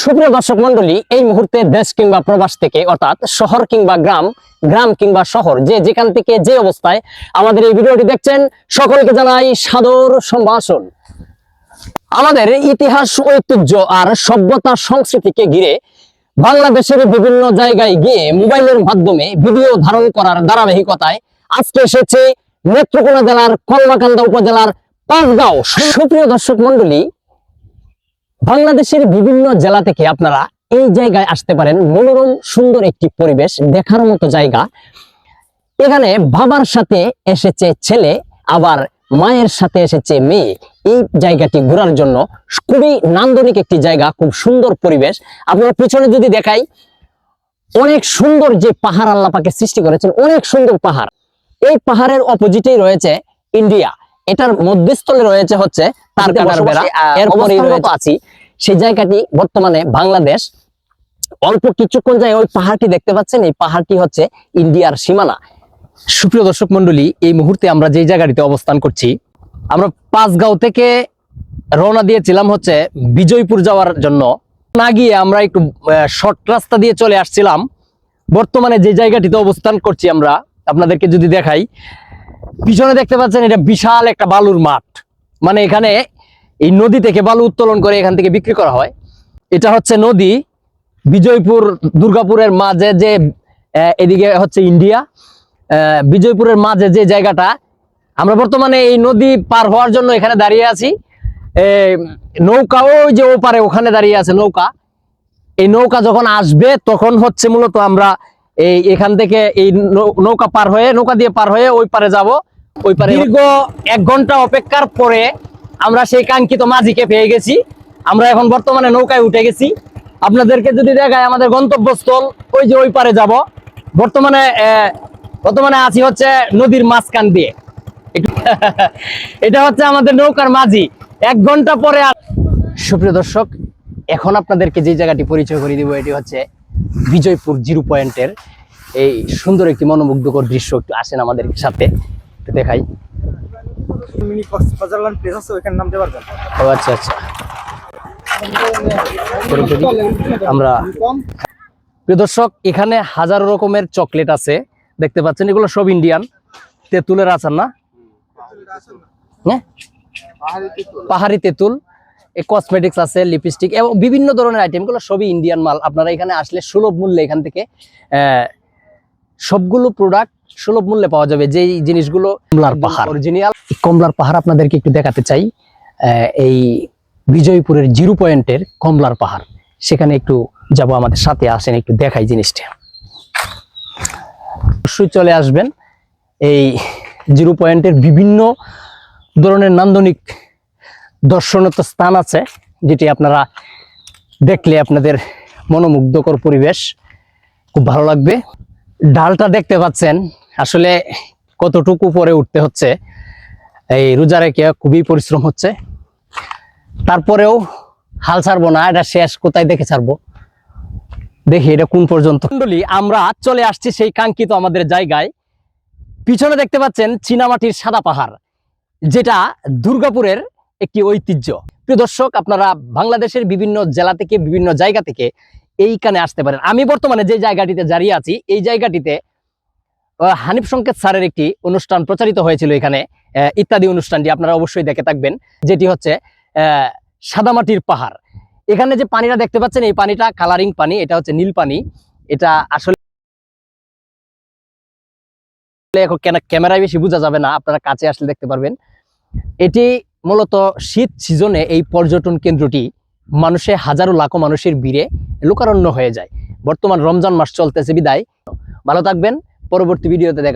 সুপ্রিয় দর্শক মন্ডলী, এই মুহূর্তে দেশ কিংবা প্রবাস থেকে, অর্থাৎ শহর কিংবা গ্রাম গ্রাম কিংবা শহর, যে যেখান থেকে যে অবস্থায় আমাদের এই ভিডিওটি দেখছেন, সকলকে জানাই সাদর সম্ভাষণ। আমাদের ইতিহাস, ঐতিহ্য আর সভ্যতা সংস্কৃতিকে ঘিরে বাংলাদেশের বিভিন্ন জায়গায় গিয়ে মোবাইলের মাধ্যমে ভিডিও ধারণ করার ধারাবাহিকতায় আজকে এসেছে নেত্রকোনা জেলার কলমাকান্দা উপজেলার পাঁচগাঁও। সুপ্রিয় দর্শক মন্ডলী বাংলাদেশের বিভিন্ন জেলা থেকে আপনারা এই জায়গায় আসতে পারেন। মনোরম, সুন্দর একটি পরিবেশ, দেখার মতো জায়গা। এখানে বাবার সাথে এসেছে ছেলে, আবার মায়ের সাথে এসেছে মেয়ে। এই জায়গাটি ঘোরার জন্য খুবই নান্দনিক একটি জায়গা, খুব সুন্দর পরিবেশ। আপনারা পিছনে যদি দেখাই, অনেক সুন্দর যে পাহাড় আল্লাহ পাকে সৃষ্টি করেছেন, অনেক সুন্দর পাহাড়। এই পাহাড়ের অপোজিটেই রয়েছে ইন্ডিয়া। এটার মধ্যস্থলে রয়েছে হচ্ছে আছি। সেই জায়গাটি বর্তমানে বাংলাদেশ। অল্প কিছুক্ষণ যায় ওই পাহাড়টি দেখতে পাচ্ছেন। এই পাহাড়টি হচ্ছে ইন্ডিয়ার সীমানা। সুপ্রিয় দর্শক মন্ডলী এই মুহূর্তে আমরা যেই জায়গাটিতে অবস্থান করছি আমরা পাঁচগাঁও থেকে রওনা দিয়েছিলাম হচ্ছে বিজয়পুর যাওয়ার জন্য। না গিয়ে আমরা একটু শর্ট রাস্তা দিয়ে চলে আসছিলাম। বর্তমানে যে জায়গাটিতে অবস্থান করছি আমরা আপনাদেরকে যদি দেখাই পিছনে দেখতে পাচ্ছেন এটা বিশাল একটা বালুর মাঠ। মানে এখানে এই নদী থেকে বালু উত্তোলন করে এখান থেকে বিক্রি করা হয়। এটা হচ্ছে নদী বিজয়পুর দুর্গাপুরের মাঝে যে এদিকে হচ্ছে ইন্ডিয়া। বিজয়পুরের মাঝে যে জায়গাটা, আমরা বর্তমানে এই নদী পার হওয়ার জন্য এখানে দাঁড়িয়ে আছি। নৌকাও যে ওপারে ওখানে দাঁড়িয়ে আছে নৌকা। এই নৌকা যখন আসবে তখন হচ্ছে মূলত আমরা এই এখান থেকে এই নৌকা পার হয়ে নৌকা দিয়ে পার হয়ে ওই পারে যাব। ওই পারে দীর্ঘ এক ঘণ্টা অপেক্ষার পরে আমরা সেই কাঙ্ক্ষিত মাঝিকে পেয়ে গেছি। আমরা এখন বর্তমানে নৌকায় উঠে গেছি। আপনাদেরকে যদি দেখায় আমাদের গন্তব্যস্থল ওই যে ওই পারে যাব। বর্তমানে বর্তমানে আছি হচ্ছে নদীর মাঝখান দিয়ে। এটা হচ্ছে আমাদের নৌকার মাঝি। এক ঘণ্টা পরে সুপ্রিয় দর্শক এখন আপনাদেরকে যে জায়গাটি পরিচয় করে দিব এটি হচ্ছে বিজয়পুর জিরো পয়েন্টের এই সুন্দর একটি মনোমুগ্ধকর দৃশ্য একটু আসেন আমাদের সাথে একটু দেখাই। ও আচ্ছা আচ্ছা। আমরা প্রিয় দর্শক এখানে হাজারো রকমের চকলেট আছে দেখতে পাচ্ছেন এগুলো সব ইন্ডিয়ান। তেঁতুলের আচার না? হ্যাঁ? পাহাড়ি তেঁতুল। কসমেটিক্স আছে লিপস্টিক এবং বিভিন্ন ধরনের আইটেমগুলো সবই ইন্ডিয়ান মাল। আপনারা এখানে আসলে সুলভ মূল্যে এখান থেকে সবগুলো প্রোডাক্ট সুলভ মূল্যে পাওয়া যাবে। যেই জিনিসগুলো কমলার পাহাড়। অরিজিনাল কমলার পাহাড় আপনাদেরকে একটু দেখাতে চাই। এই বিজয়পুরের জিরো পয়েন্টের কমলার পাহাড়। সেখানে একটু যাব আমাদের সাথে আসেন একটু দেখাই জিনিসটা। অবশ্যই চলে আসবেন। এই জিরো পয়েন্টের বিভিন্ন ধরনের নান্দনিক দর্শনত স্থান আছে, যেটি আপনারা দেখলে আপনাদের মনোমুগ্ধকর পরিবেশ। খুব ভালো লাগবে। ডালটা দেখতে পাচ্ছেন, আসলে কতটুকু পরে উঠতে হচ্ছে, এই রোজা রেখে খুবই পরিশ্রম হচ্ছে। তারপরেও হাল ছাড়বো না, এটা শেষ, কোথায় দেখে ছাড়বো? দেখি এটা কোন পর্যন্ত। আমরা চলে আসছি সেই কাঙ্ক্ষিত আমাদের জায়গায়। পিছনে দেখতে পাচ্ছেন চীনামাটির সাদা পাহাড়, যেটা দুর্গাপুরের একটি ঐতিহ্য। প্রিয় দর্শক, আপনারা বাংলাদেশের বিভিন্ন জেলা থেকে, বিভিন্ন জায়গা থেকে এইখানে আসতে পারেন। আমি বর্তমানে যে জায়গাটিতে দাঁড়িয়ে আছি, এই জায়গাটিতে হানিফ সংকেত স্যারের একটি অনুষ্ঠান প্রচারিত হয়েছিল এখানে। ইত্যাদি অনুষ্ঠানটি আপনারা অবশ্যই দেখে থাকবেন, যেটি হচ্ছে সাদামাটির পাহাড়। এখানে যে পানিটা দেখতে পাচ্ছেন, এই পানিটা কালারিং পানি, এটা হচ্ছে নীল পানি। এটা আসলে এখন ক্যামেরায় বেশি বোঝা যাবে না, আপনারা কাছে আসলে দেখতে পারবেন। এটি মূলত শীত সিজনে এই পর্যটন কেন্দ্রটি মানুষে হাজারো লাখো মানুষের ভিড়ে লোকারণ্য হয়ে যায়। বর্তমান রমজান মাস চলতেছে, বিদায়। ভালো থাকবেন, পরবর্তী ভিডিওতে দেখা